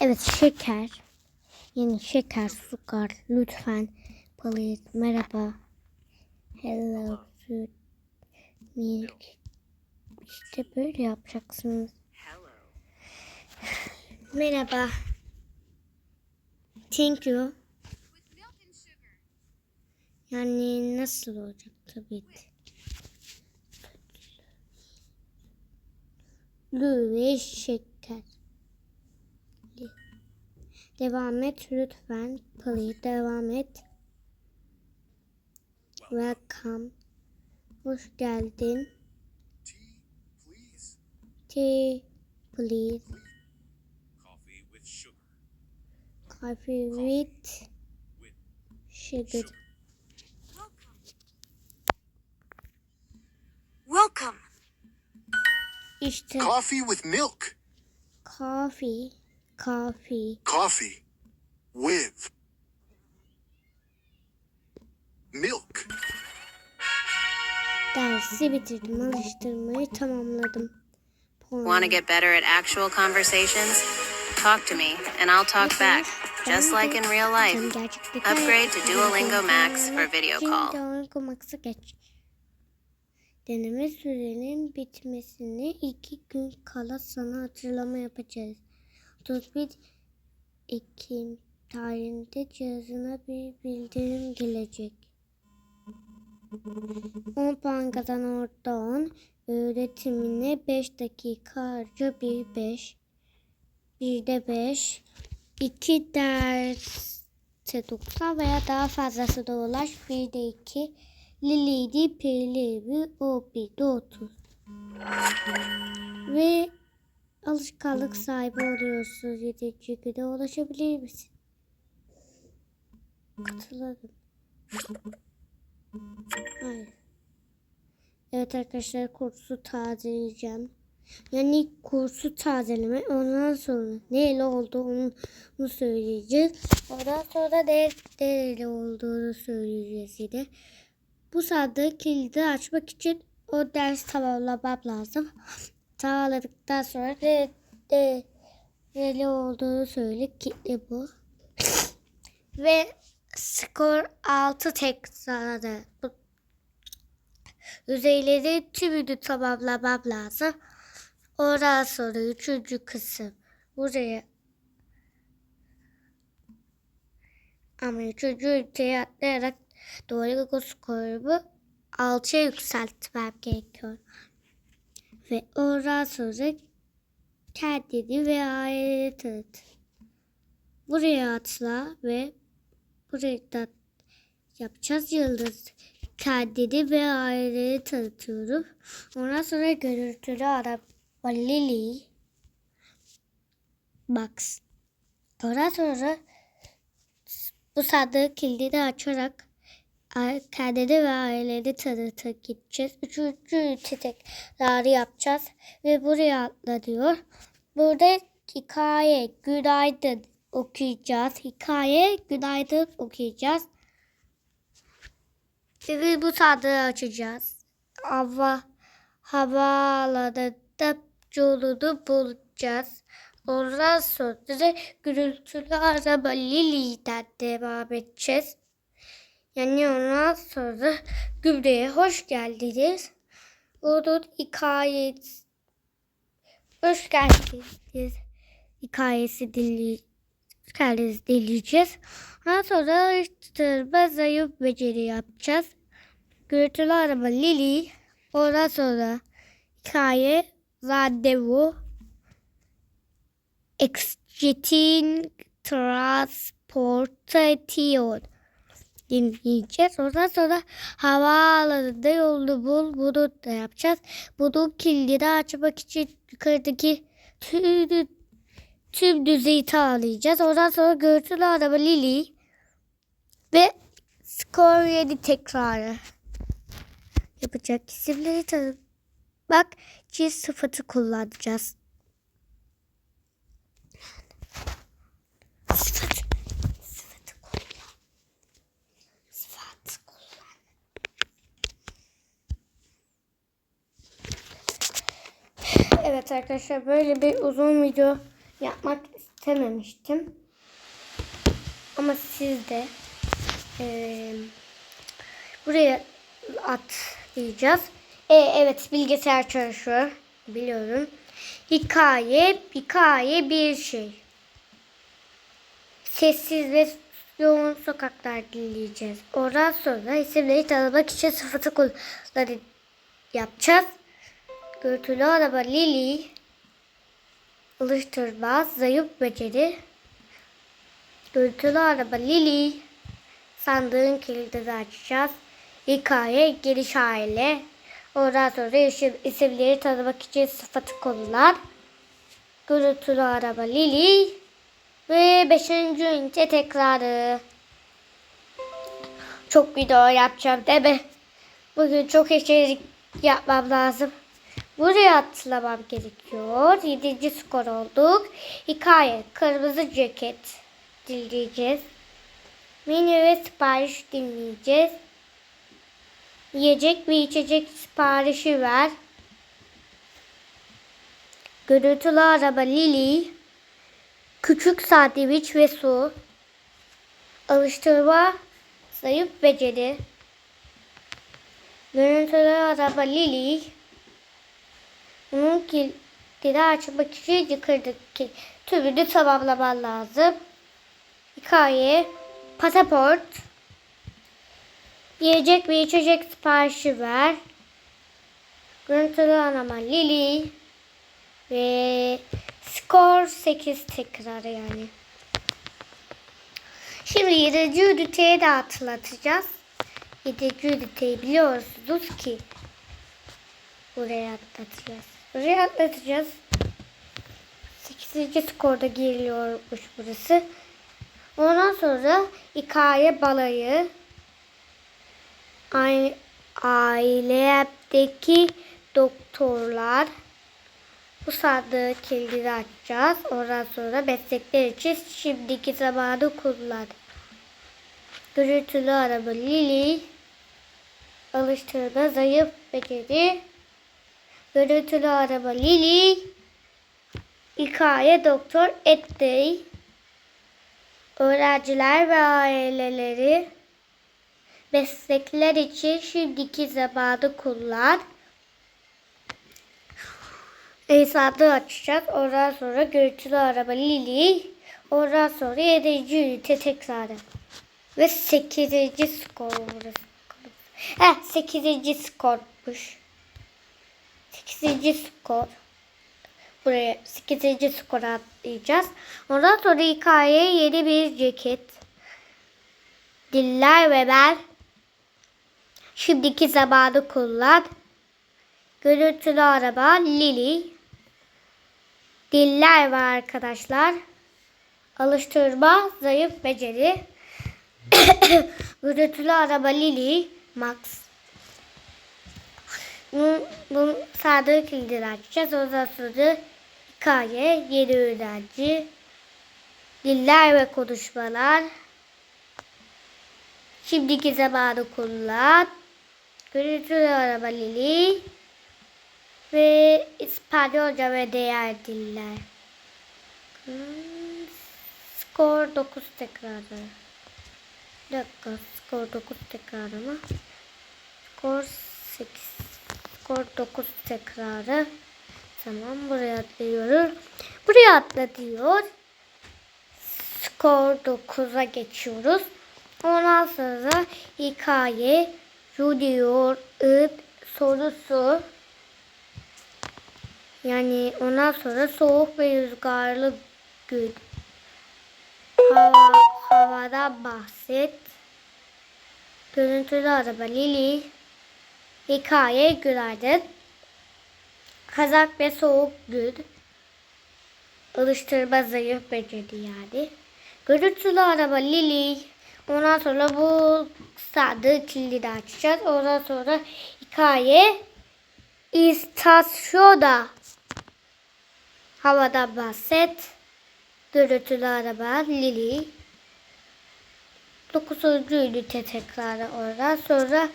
Evet şeker. Yeni şeker, sukar. Lütfen. Please. Merhaba. Hello. Süt. Milk. İşte böyle yapacaksınız. Merhaba. Thank you. Yani nasıl olacak tabii ki. Lü ve şeker. Devam et lütfen. Please devam et. Welcome. Hoş geldin. Tea, please. Coffee with sugar. Coffee With sugar. Welcome. İşte coffee with milk. coffee, coffee. Coffee with milk. Dersi bitirdim. Alıştırmayı tamamladım. Want to get better at actual conversations? Talk to me, and I'll talk back, just like in real life. Upgrade to Duolingo Max for video call. Duolingo Max'a geç. Deneme sürenin bitmesine iki gün kala sana hatırlama yapacağız. 31 Ekim tarihinde cihazına bir bildirim gelecek. 10 puan kazanan ortağın öğretimine 5 dakika harca 1 5 1 de 5 2 derse 90 veya daha fazlası da ulaş 1 de 2 Liliydi Pelevi o 1 de 30 ve alışkanlık sahibi oluyorsunuz 7. güne ulaşabilir misin? Katılırım. Hayır. Evet arkadaşlar kursu tazeleyeceğim. Yani kursu tazeleme ondan sonra neyle olduğunu söyleyeceğiz. Ondan sonra ne nereli olduğunu söyleyeceğiz yine. Bu sandığı kilidi açmak için o ders tamamlamam lazım. Tamamladıktan sonra ne, ne, nereli olduğunu söyle. Kilitli bu. Ve skor 6 tekrarı. Bu Yüzeyleri tümünü tamamlamam lazım. Ondan sonra üçüncü kısım buraya ama üçüncü üniteye atlayarak Duolingo skorumu 6'ya yükseltmem gerekiyor. Ve ondan sonra kendini ve aileni tanıt. Buraya atla ve buraya da yapacağız yıldız. Kendini ve aileni tanıtıyorum. Ondan sonra görüntülü araba Lily Max. Ondan sonra bu sandığı kilidini açarak kendini ve aileni tanıtıp gideceğiz. Üçüncü tekrarı yapacağız. Ve buraya atla. Burada hikaye, günaydın okuyacağız. Hikaye, günaydın okuyacağız. Ve bu sandığı açacağız. Hava, havaalanında yolunu bulacağız. Ondan sonra gürültülü araba Lily'den devam edeceğiz. Yani ondan sonra gübreye hoş geldiniz. Onun hikayesi hoş geldiniz hikayesi dinleyeceğiz. Kendiniz dinleyeceğiz. Ondan sonra araştırma zayıf beceri yapacağız. Gürültülü araba Lily. Ondan sonra hikaye, randevu, Exciting Transportation dinleyeceğiz. Ondan sonra havaalanında yolunu bul. Bunu da yapacağız. Bunun kilidini açmak için yukarıdaki tüm, tüm düzeyi sağlayacağız. Ondan sonra görüntülü araba Lily ve skor 7 tekrarı yapacak isimleri tanım. Bak cins sıfatı kullanacağız. Sıfat. Sıfatı kullan. Sıfat kullan. Evet arkadaşlar böyle bir uzun video yapmak istememiştim. Ama siz de eee, buraya atlayacağız. E, evet bilgisayar çalışıyor. Biliyorum. Hikaye, hikaye bir şey. Sessiz ve yoğun sokaklar dinleyeceğiz. Oradan sonra isimleri tanımak için sıfatı kulları yapacağız. Görüntülü araba Lily, alıştırmaz, zayıf beceri. Görüntülü araba Lily, sandığın kilidini açacağız. Hikaye, geniş aile. Ondan sonra isim, isimleri tanımak için sıfatı konular. Görüntülü araba Lily ve 5. ünite tekrarı. Çok video yapacağım değil mi? Bugün çok içerik yapmam lazım. Buraya atlamam gerekiyor. 7. skor olduk. Hikaye. Kırmızı ceket dinleyeceğiz. Menü ve sipariş dinleyeceğiz. Yiyecek ve içecek siparişi ver. Görüntülü araba Lily. Küçük sandviç ve su. Alıştırma zayıf beceri. Görüntülü araba Lily. Onun kilidini açmak için yukarıdaki tümünü tamamlaman lazım. Hikaye, pasaport, yiyecek ve içecek siparişi ver. Görüntülü arama Lily ve skor 8 tekrar yani. Şimdi 7. üniteyi de hatırlatacağız. 7. üniteyi biliyorsunuz ki buraya atlatacağız. Buraya atlatacağız. 8. skorda geliyormuş burası. Ondan sonra hikaye balayı Aile- ailedeki doktorlar bu sandığı kilidini açacağız. Ondan sonra meslekler için şimdiki zamanı kullan. Görüntülü araba Lily. Alıştırma zayıf beceri. Görüntülü araba Lily. Hikaye Doktor Eddey. Öğrenciler ve aileleri meslekler için şimdiki zamanı kullan. Hesabı açacağız. Ondan sonra görüntülü araba Lily. Ondan sonra 7. ünite tekrarı. Ve 8. skor burası. Heh 8. skormuş. 8. skor. Buraya 8. skora atlayacağız. Ondan sonra hikaye yeni bir ceket. Diller ve ben. Şimdiki zamanı kullan. Görüntülü araba Lily. Diller var arkadaşlar. Alıştırma, zayıf beceri. Görüntülü araba Lily, Max. Bu, bu sadık kilidini açacağız. Ondan sonra hikaye, yeni öğrenci, diller ve konuşmalar. Şimdiki zamanı kullan. Görüntülü araba Lily. Ve İspanyolca ve diğer diller. Skor 9 tekrarı. Bir dakika skor 9 tekrarı mı? Skor 8. Skor 9 tekrarı. Tamam buraya atlıyoruz. Buraya atla diyor. Skor 9'a geçiyoruz. Ondan sonra hikaye, Junior, ıp, sorusu. Yani ondan sonra soğuk ve rüzgarlı gün. Hava, havadan bahset. Görüntülü araba Lili. Hikaye günaydın. Kazak ve soğuk gün. Alıştırma zayıf beceri yani. Görüntülü araba Lili. Ondan sonra bu sandığı kilidi açacağız. Ondan sonra hikaye istasyona havadan bahset. Görüntülü araba Lili. 9. ünite tekrarı oradan sonra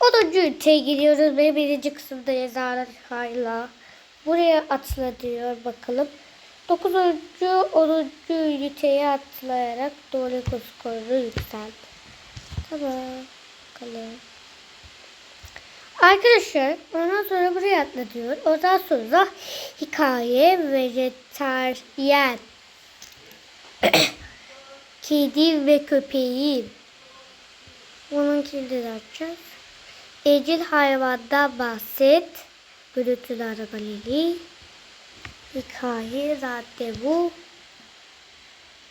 10. üniteye gidiyoruz ve birinci kısımda yazarlar hala. Buraya atla diyor bakalım. Dokuzuncu onuncu üniteyi atlayarak doğru skoru yükseldi. Tamam. Bakalım. Arkadaşlar ondan sonra buraya atla diyor. Ondan sonra hikaye vejetaryen kedi ve köpeği onun kilidi de açacağız. Evcil hayvandan bahset. Gürültülü araba Lili. Hikaye randevu.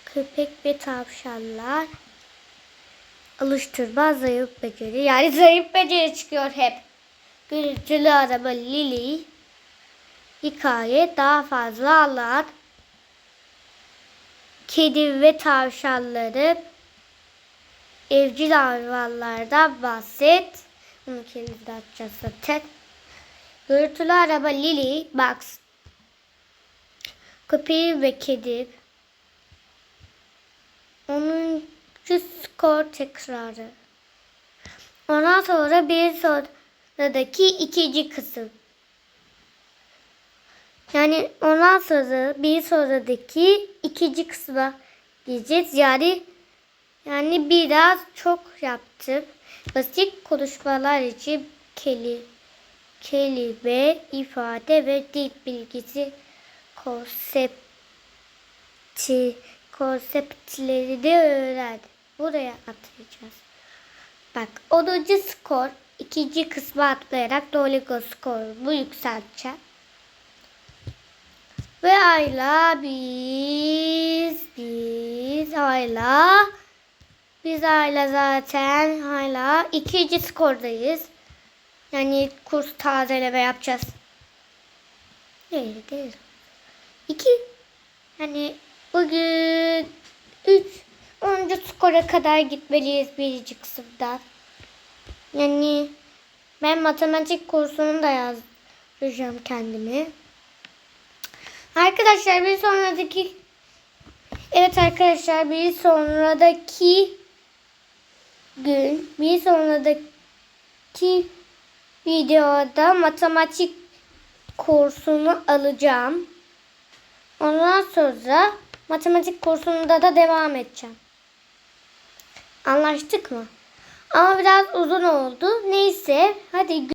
Köpek ve tavşanlar. Alıştırma zayıf beceri. Yani zayıf beceri çıkıyor hep. Gürültülü araba Lili. Hikaye daha fazla anlat. Kedi ve tavşanları evcil hayvanlardan bahset. Bunu kendimiz açacağız zaten. Gürültülü araba Lily Box. Köpeği ve kedi. 10. skor tekrarı. Ondan sonra bir sonradaki ikinci kısım. Yani ondan sonra bir sonradaki ikinci kısma gideceğiz. Yani yani biraz çok yaptım. Basit konuşmalar için kelime, kelime, ifade ve dil bilgisi konsepti, konseptlerini öğren. Buraya atlayacağız. Bak 10. skor ikinci kısmı atlayarak Duolingo skorumu yükselteceğim. Ve Ayla biz biz Ayla biz Ayla zaten hala ikinci skordayız. Yani kurs tazeleme yapacağız. Değil değil. İki. Yani bugün üç. Onuncu skora kadar gitmeliyiz birinci kısımdan. Yani ben matematik kursunu da yazdıracağım kendimi. Arkadaşlar bir sonraki Evet arkadaşlar bir sonradaki gün bir sonradaki videoda matematik kursunu alacağım. Ondan sonra matematik kursunda da devam edeceğim. Anlaştık mı? Ama biraz uzun oldu. Neyse hadi